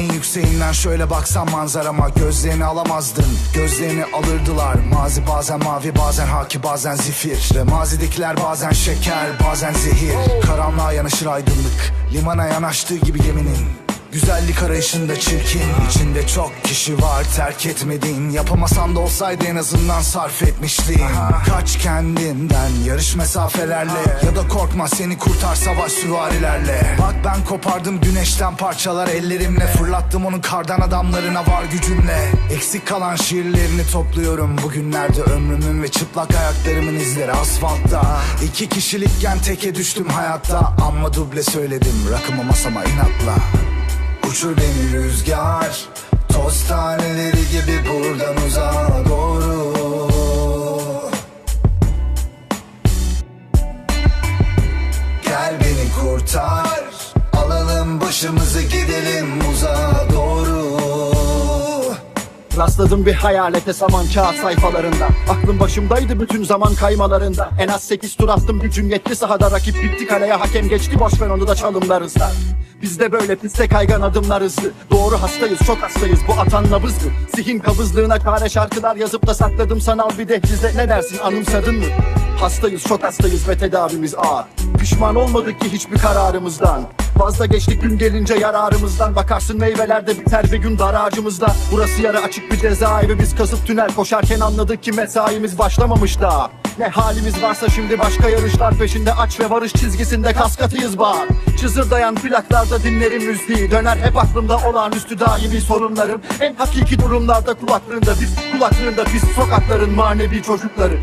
yükseğinden şöyle baksan manzarama. Gözlerini alamazdın gözlerini alırdılar. Mazi bazen mavi bazen haki bazen zifir. Ve mazidekiler bazen şeker bazen zehir. Karanlığa yanaşır aydınlık. Limana yanaştığı gibi geminin Güzellik arayışında çirkin içinde çok kişi var terk etmediğin Yapamasan da olsaydı en azından sarf etmiştin. Kaç kendinden yarış mesafelerle Ya da korkma seni kurtar savaş süvarilerle. Bak ben kopardım güneşten parçalar ellerimle. Fırlattım onun kardan adamlarına var gücümle. Eksik kalan şiirlerini topluyorum Bugünlerde ömrümün ve çıplak ayaklarımın izleri asfaltta. İki kişilikken teke düştüm hayatta Amma duble söyledim rakımı masama inatla Uçur beni rüzgar Toz taneleri gibi buradan uzağa doğru. Gel beni kurtar Alalım başımızı gidelim uzağa doğru. Rastladım bir hayalete saman kağıt sayfalarında. Aklım başımdaydı bütün zaman kaymalarında. En az 8 tur attım gücüm yetti sahada Rakip bitti kaleye hakem geçti. Boş ver onu da çalımlarızda biz de böyle piste kaygan adımlar hızlı Doğru hastayız çok hastayız. Bu atan nabız mı? Zihin kabızlığına kare şarkılar yazıp da sakladım. Sanal bir dehlizde Ne dersin? Anımsadın mı? Hastayız çok hastayız ve tedavimiz ağır. Pişman olmadık ki hiçbir kararımızdan. Fazla geçtik gün gelince yararımızdan Bakarsın meyveler de biter bir gün dar ağacımızda. Burası yarı açık bir cezaevi. Biz kazıp tünel koşarken anladık ki mesaimiz başlamamış daha Ne halimiz varsa şimdi başka yarışlar peşinde. Aç ve varış çizgisinde kaskatıyız bağır Çızırdayan plaklarda dinlerim müziği. Döner hep aklımda olağanüstü daimi sorunlarım. En hakiki durumlarda kulaklığında biz Kulaklığında biz sokakların manevi çocukları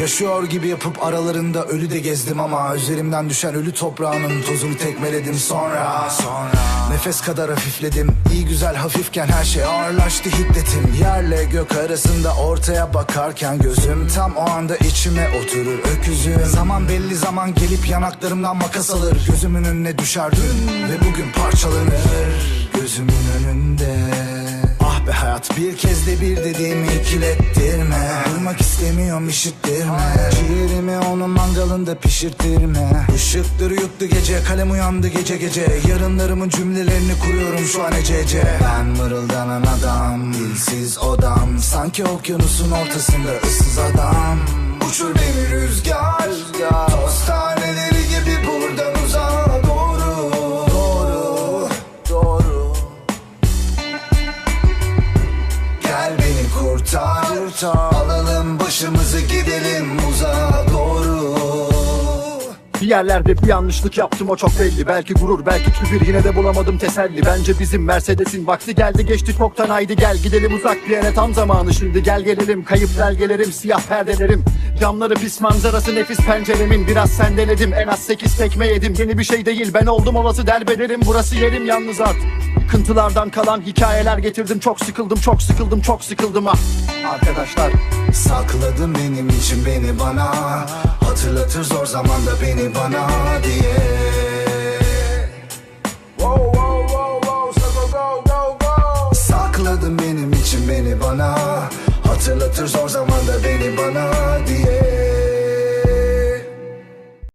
Yaşıyor gibi yapıp aralarında ölü de gezdim ama Üzerimden düşen ölü toprağının tozunu tekmeledim. Sonra Sonra Nefes kadar hafifledim. İyi güzel hafifken her şey ağırlaştı hiddetim. Yerle gök arasında ortaya bakarken gözüm Tam o anda içime oturur öküzüm. Zaman belli zaman gelip yanaklarımdan makas alır. Gözümün önüne düşer dün ve bugün parçalanır Gözümün önünde hayat. Bir kez de bir dediğimi ikilettirme. Duymak istemiyorum işittirme. Ciğerimi onun mangalında pişirtirme. Işıkları yuttu gece kalem uyandı gece gece. Yarınlarımın cümlelerini kuruyorum şu an ecece Ben mırıldanan adam dilsiz odam. Sanki okyanusun ortasında ıssız adam kurtar, Alalım başımızı gidelim uzağa doğru. Bir yerlerde bir yanlışlık yaptım o çok belli. Belki gurur belki kibir yine de bulamadım teselli. Bence bizim Mercedes'in vakti geldi geçti çoktan haydi gel. Gidelim uzak bir yere tam zamanı. Şimdi gel gelelim Kayıp belgelerim siyah perdelerim. Camları pis manzarası nefis penceremin. Biraz sendeledim en az sekiz tekme yedim. Yeni bir şey değil ben oldum olası derbederim. Burası yerim yalnız artık Yıkıntılardan kalan hikayeler getirdim. Çok sıkıldım çok sıkıldım çok sıkıldım. Ah. Arkadaşlar Sakladın benim için beni bana. Hatırlatır zor zamanda beni bana diye. Sakladın benim için beni bana. Hatırlatır zor zamanda beni bana